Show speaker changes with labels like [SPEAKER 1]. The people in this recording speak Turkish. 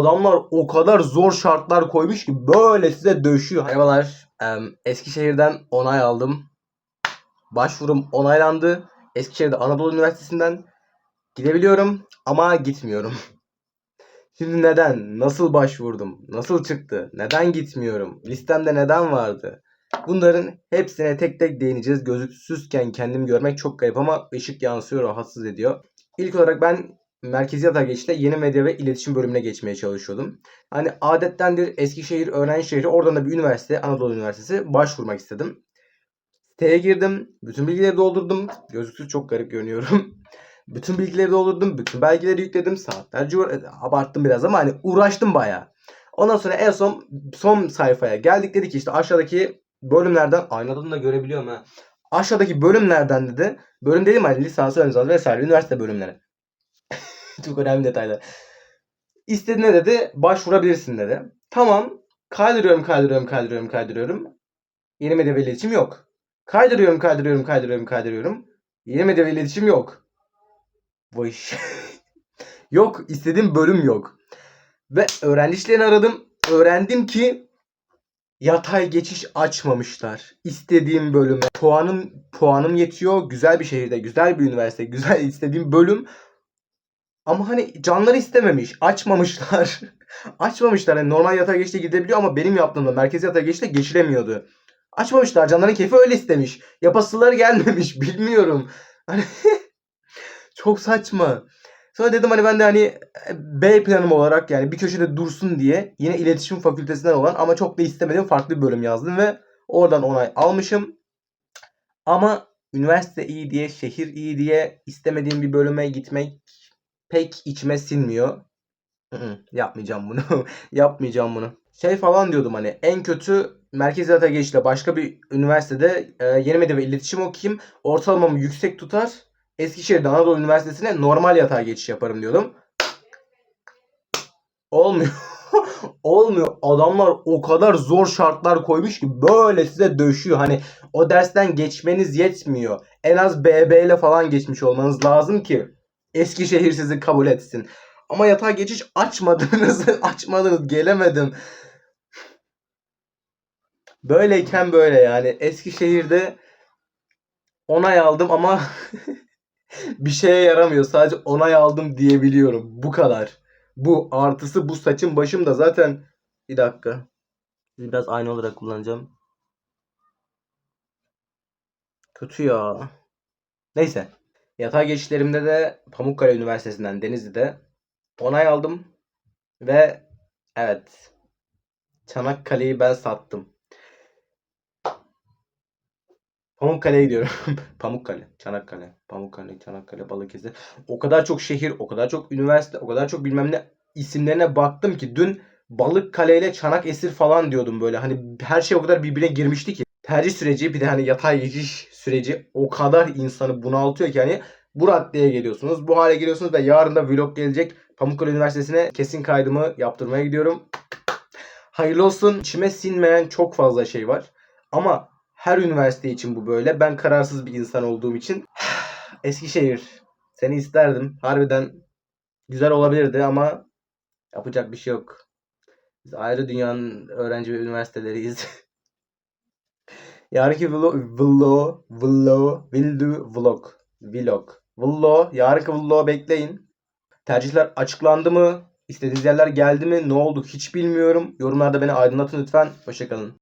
[SPEAKER 1] adamlar o kadar zor şartlar koymuş ki böyle size döşüyor. Merhabalar. Eskişehir'den onay aldım. Başvurum onaylandı. Eskişehir'de Anadolu Üniversitesi'nden gidebiliyorum ama gitmiyorum. Şimdi neden? Nasıl başvurdum? Nasıl çıktı? Neden gitmiyorum? Listemde neden vardı? Bunların hepsine tek tek değineceğiz. Gözüksüzken kendimi görmek çok kayıp ama ışık yansıyor, rahatsız ediyor. İlk olarak ben Merkezi Yatağa Geçiş'te yeni medya ve iletişim bölümüne geçmeye çalışıyordum. Hani adettendir Eskişehir öğrenci şehri oradan da bir üniversite Anadolu Üniversitesi başvurmak istedim. Siteye girdim. Bütün bilgileri doldurdum. Gözüksüz çok garip görünüyorum. bütün bilgileri doldurdum. Bütün belgeleri yükledim. Saatlerce abarttım biraz ama hani uğraştım bayağı. Ondan sonra en son son sayfaya geldik dedi ki işte aşağıdaki bölümlerden aynadan da görebiliyorum ha. Aşağıdaki bölümlerden dedi. Bölüm dedim hani lisans, ön lisans vesaire üniversite bölümleri. Çok önemli detaylar. İstediğine dedi başvurabilirsin dedi. Tamam. Kaydırıyorum, kaydırıyorum, kaydırıyorum, kaydırıyorum. Yeni medya ve iletişim yok. Kaydırıyorum, kaydırıyorum, kaydırıyorum, kaydırıyorum. Yeni medya ve iletişim yok. Vay. yok. istediğim bölüm yok. Ve öğrenci işlerini aradım. Öğrendim ki yatay geçiş açmamışlar. İstediğim bölüme. Puanım puanım yetiyor. Güzel bir şehirde, güzel bir üniversite, güzel istediğim bölüm. Ama hani canları istememiş. Açmamışlar. açmamışlar. Yani normal yatağa geçişte gidebiliyor ama benim yaptığımda merkezi yatağa geçişte geçilemiyordu. Açmamışlar. Canların keyfi öyle istemiş. Yapasıları gelmemiş. Bilmiyorum. Hani çok saçma. Sonra dedim hani ben de hani B planım olarak yani bir köşede dursun diye yine iletişim fakültesinden olan ama çok da istemediğim farklı bir bölüm yazdım ve oradan onay almışım. Ama üniversite iyi diye, şehir iyi diye istemediğim bir bölüme gitmek pek içime sinmiyor. Yapmayacağım bunu. Yapmayacağım bunu. Şey falan diyordum hani en kötü merkez yatağa geçişle başka bir üniversitede e, yeni medya ve iletişim okuyayım. Ortalamamı yüksek tutar. Eskişehir'de Anadolu Üniversitesi'ne normal yatağa geçiş yaparım diyordum. Olmuyor. Olmuyor. Adamlar o kadar zor şartlar koymuş ki böyle size döşüyor. Hani o dersten geçmeniz yetmiyor. En az BB ile falan geçmiş olmanız lazım ki Eskişehir sizi kabul etsin. Ama yatağa geçiş açmadınız. açmadınız. Gelemedim. Böyleyken böyle yani. Eskişehir'de onay aldım ama bir şeye yaramıyor. Sadece onay aldım diyebiliyorum. Bu kadar. Bu artısı bu saçım başım da zaten bir dakika. Biraz aynı olarak kullanacağım. Kötü ya. Neyse. Yatağa geçişlerimde de Pamukkale Üniversitesi'nden Denizli'de onay aldım. Ve evet. Çanakkale'yi ben sattım. Pamukkale'ye gidiyorum. Pamukkale, Çanakkale, Pamukkale, Çanakkale, Balıkesir. O kadar çok şehir, o kadar çok üniversite, o kadar çok bilmem ne isimlerine baktım ki dün Balıkkale ile Çanakesir falan diyordum böyle. Hani her şey o kadar birbirine girmişti ki. Tercih süreci bir de hani yatay geçiş süreci o kadar insanı bunaltıyor ki hani bu raddeye geliyorsunuz. Bu hale geliyorsunuz ve yarın da vlog gelecek. Pamukkale Üniversitesi'ne kesin kaydımı yaptırmaya gidiyorum. Hayırlı olsun. İçime sinmeyen çok fazla şey var. Ama her üniversite için bu böyle. Ben kararsız bir insan olduğum için Eskişehir seni isterdim. Harbiden güzel olabilirdi ama yapacak bir şey yok. Biz ayrı dünyanın öğrenci ve üniversiteleriyiz. Yarınki vlog, vlog, vlog, will do vlog, vlog, vlog, yarınki vlog bekleyin. Tercihler açıklandı mı? İstediğiniz yerler geldi mi? Ne oldu? Hiç bilmiyorum. Yorumlarda beni aydınlatın lütfen. Hoşçakalın.